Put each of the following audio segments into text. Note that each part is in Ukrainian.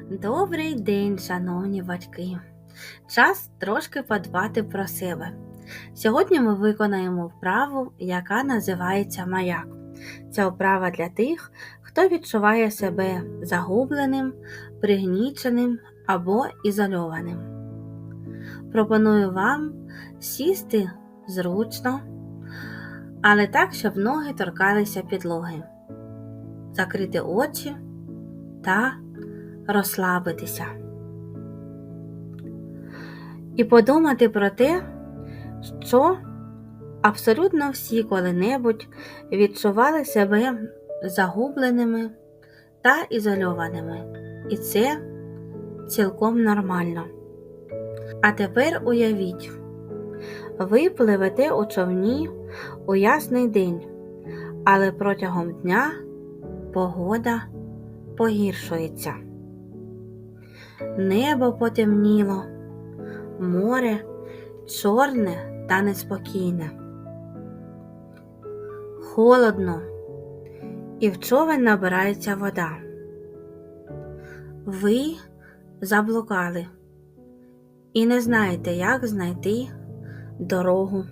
Добрий день, шановні батьки! Час трошки подбати про себе. Сьогодні ми виконаємо вправу, яка називається маяк. Це вправа для тих, хто відчуває себе загубленим, пригніченим або ізольованим. Пропоную вам сісти зручно, але так, щоб ноги торкалися підлоги, закрити очі та розслабитися. І подумати про те, що абсолютно всі коли-небудь відчували себе загубленими та ізольованими. І це цілком нормально. А тепер уявіть, ви пливете у човні у ясний день, але протягом дня погода погіршується. Небо потемніло, море чорне та неспокійне. Холодно, і в човен набирається вода. Ви заблукали і не знаєте, як знайти дорогу.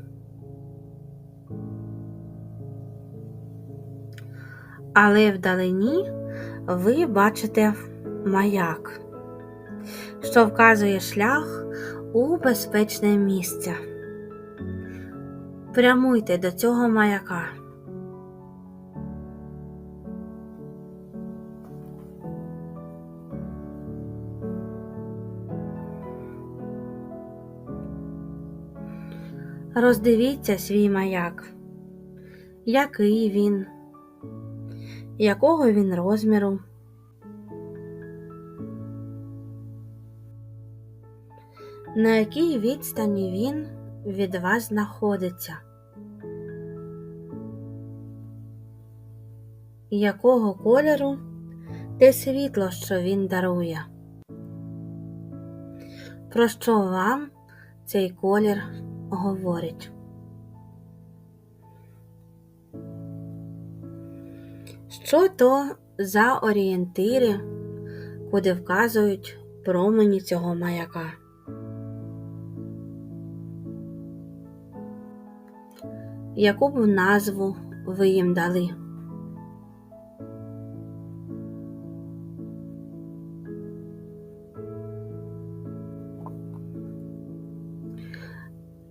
Але вдалині ви бачите маяк, що вказує шлях у безпечне місце. Прямуйте до цього маяка. Роздивіться свій маяк, який він, якого він розміру. На якій відстані він від вас знаходиться? Якого кольору те світло, що він дарує? Про що вам цей колір говорить? Що то за орієнтири, куди вказують промені цього маяка? Яку б назву ви їм дали?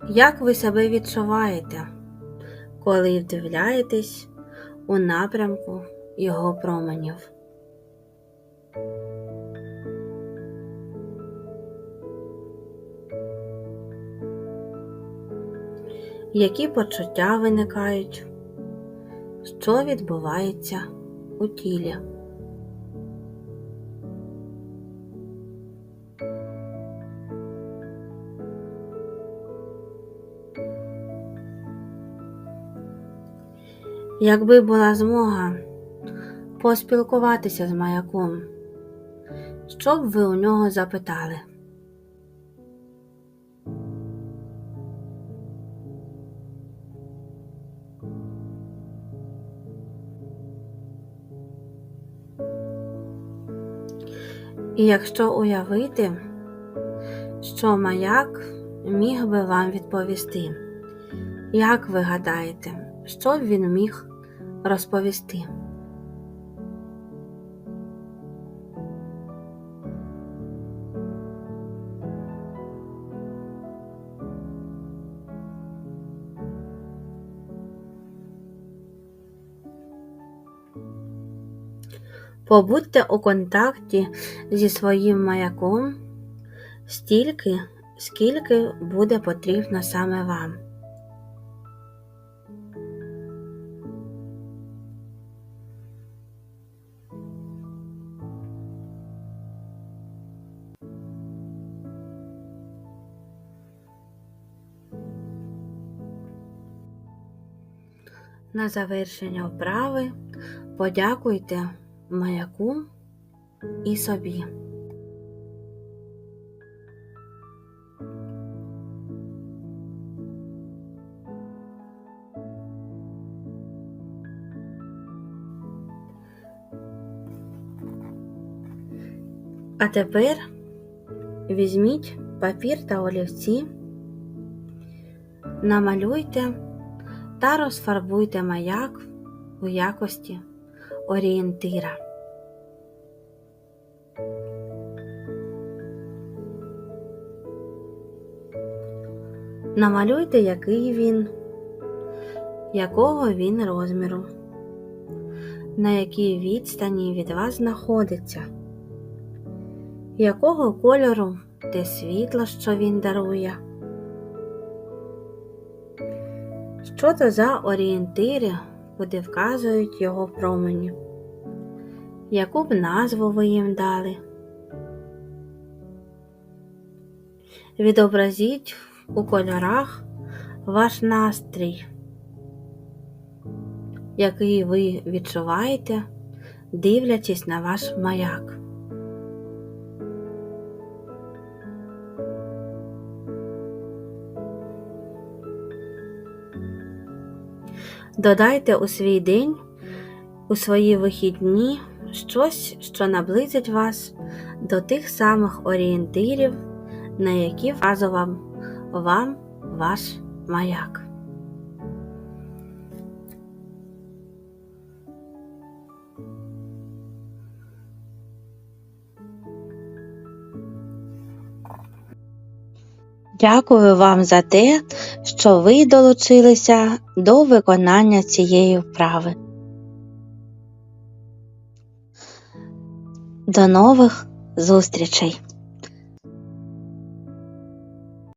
Як ви себе відчуваєте, коли вдивляєтесь у напрямку його променів? Які почуття виникають? Що відбувається у тілі? Якби була змога поспілкуватися з маяком, що б ви у нього запитали? І якщо уявити, що маяк міг би вам відповісти, як ви гадаєте, що б він міг розповісти? Побудьте у контакті зі своїм маяком стільки, скільки буде потрібно саме вам. На завершення вправи подякуйте маяку і собі. А тепер візьміть папір та олівці, намалюйте та розфарбуйте маяк у якості орієнтира. Намалюйте, який він, якого він розміру, на якій відстані від вас знаходиться, якого кольору те світло, що він дарує. Що то за орієнтири, куди вказують його промені? Яку б назву ви їм дали? Відобразіть у кольорах ваш настрій, який ви відчуваєте, дивлячись на ваш маяк. Додайте у свій день, у свої вихідні щось, що наблизить вас до тих самих орієнтирів, на які вказував вам ваш маяк. Дякую вам за те, що ви долучилися до виконання цієї вправи. До нових зустрічей!